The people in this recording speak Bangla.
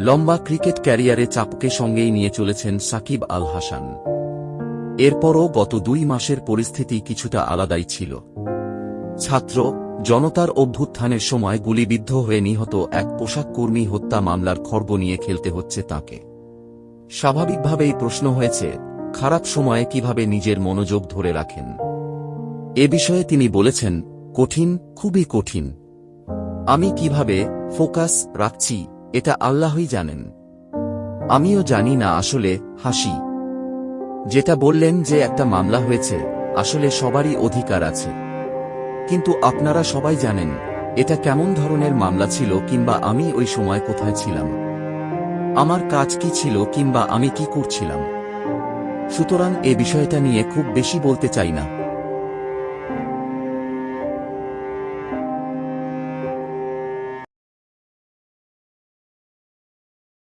লম্বা ক্রিকেট ক্যারিয়ারে চাপকে সঙ্গেই নিয়ে চলেছেন সাকিব আল হাসান। এরপরও গত দুই মাসের পরিস্থিতি কিছুটা আলাদাই ছিল। ছাত্র, জনতার অভ্যুত্থানের সময় গুলিবিদ্ধ হয়ে নিহত এক পোশাক কর্মী হত্যা মামলার খর্ব নিয়ে খেলতে হচ্ছে তাকে। স্বাভাবিকভাবেই প্রশ্ন হয়েছে, খারাপ সময়ে কীভাবে নিজের মনোযোগ ধরে রাখেন? এ বিষয়ে তিনি বলেছেন, কঠিন, খুবই কঠিন। আমি কীভাবে ফোকাস রাখছি এটা আল্লাহই জানেন। আমিও জানি না আসলে, হাসি। যেটা বললেন যে একটা মামলা হয়েছে, আসলে সবারই অধিকার আছে। কিন্তু আপনারা সবাই জানেন, এটা কেমন ধরনের মামলা ছিল কিংবা আমি ওই সময় কোথায় ছিলাম? আমার কাজ কি ছিল কিংবা আমি কি করছিলাম? সুতরাং এ বিষয়টা নিয়ে খুব বেশি বলতে চাই না।